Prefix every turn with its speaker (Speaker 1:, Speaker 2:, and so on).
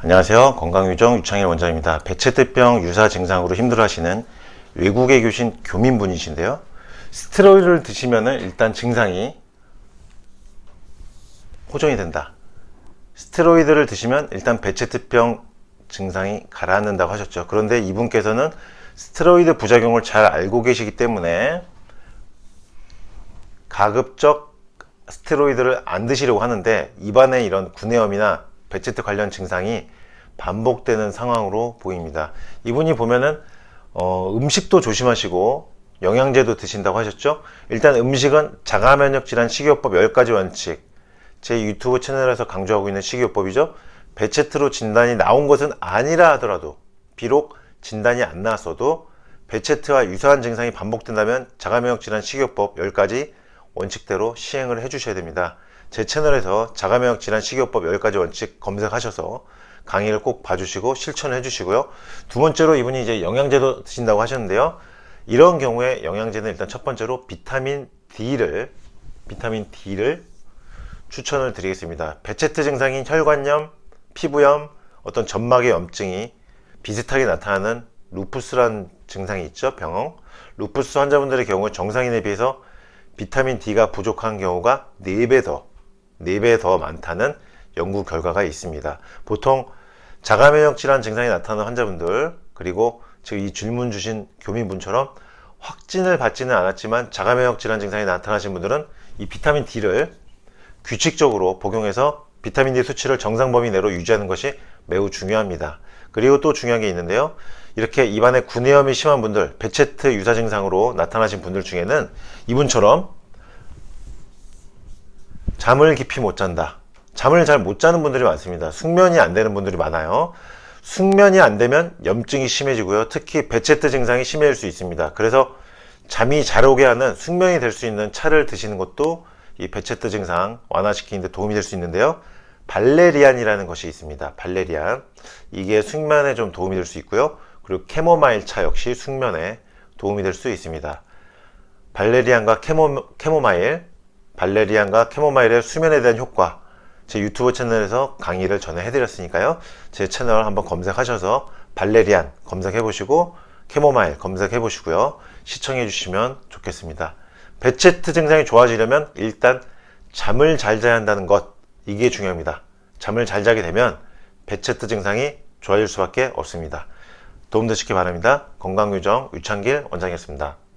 Speaker 1: 안녕하세요. 건강유정 유창일 원장입니다. 배체트병 유사 증상으로 힘들어하시는 외국에 계신 교민분이신데요. 스테로이드를 드시면은 일단 증상이 호전이 된다. 스테로이드를 드시면 일단 배체트병 증상이 가라앉는다고 하셨죠. 그런데 이분께서는 스테로이드 부작용을 잘 알고 계시기 때문에 가급적 스테로이드를 안 드시려고 하는데 입안에 이런 구내염이나 배체트 관련 증상이 반복되는 상황으로 보입니다. 이분이 보면은 어, 음식도 조심하시고 영양제도 드신다고 하셨죠? 일단 음식은 자가 면역 질환 식이요법 10가지 원칙 제 유튜브 채널에서 강조하고 있는 식이요법이죠. 배체트로 진단이 나온 것은 아니라 하더라도 비록 진단이 안 나왔어도 배체트와 유사한 증상이 반복된다면 자가 면역 질환 식이요법 10가지 원칙대로 시행을 해 주셔야 됩니다. 제 채널에서 자가 면역 질환 식이요법 10가지 원칙 검색하셔서 강의를 꼭 봐주시고 실천해 주시고요. 두 번째로 이분이 이제 영양제도 드신다고 하셨는데요. 이런 경우에 영양제는 일단 첫 번째로 비타민 D를 비타민 D를 추천을 드리겠습니다. 배체트 증상인 혈관염, 피부염, 어떤 점막의 염증이 비슷하게 나타나는 루푸스란 증상이 있죠. 병. 루푸스 환자분들의 경우 정상인에 비해서 비타민 D가 부족한 경우가 4배 더, 4배 더 많다는 연구 결과가 있습니다. 보통 자가면역 질환 증상이 나타나는 환자분들, 그리고 지금 이 질문 주신 교민분처럼 확진을 받지는 않았지만 자가면역 질환 증상이 나타나신 분들은 이 비타민 D를 규칙적으로 복용해서 비타민 D 수치를 정상 범위 내로 유지하는 것이 매우 중요합니다. 그리고 또 중요한 게 있는데요. 이렇게 입안에 구내염이 심한 분들, 배체트 유사 증상으로 나타나신 분들 중에는 이분처럼 잠을 깊이 못 잔다. 잠을 잘 못 자는 분들이 많습니다. 숙면이 안 되는 분들이 많아요. 숙면이 안 되면 염증이 심해지고요. 특히 배체트 증상이 심해질 수 있습니다. 그래서 잠이 잘 오게 하는 숙면이 될 수 있는 차를 드시는 것도 이 배체트 증상 완화시키는 데 도움이 될 수 있는데요. 발레리안이라는 것이 있습니다. 발레리안. 이게 숙면에 좀 도움이 될 수 있고요. 그리고 캐모마일 차 역시 숙면에 도움이 될 수 있습니다. 발레리안과 캐모, 캐모마일, 발레리안과 캐모마일의 수면에 대한 효과. 제 유튜브 채널에서 강의를 전에 해드렸으니까요. 제 채널 한번 검색하셔서 발레리안 검색해 보시고 캐모마일 검색해 보시고요. 시청해 주시면 좋겠습니다. 배체트 증상이 좋아지려면 일단 잠을 잘 자야 한다는 것 이게 중요합니다. 잠을 잘 자게 되면 배체트 증상이 좋아질 수밖에 없습니다. 도움 되시기 바랍니다. 건강유정 유창길 원장이었습니다.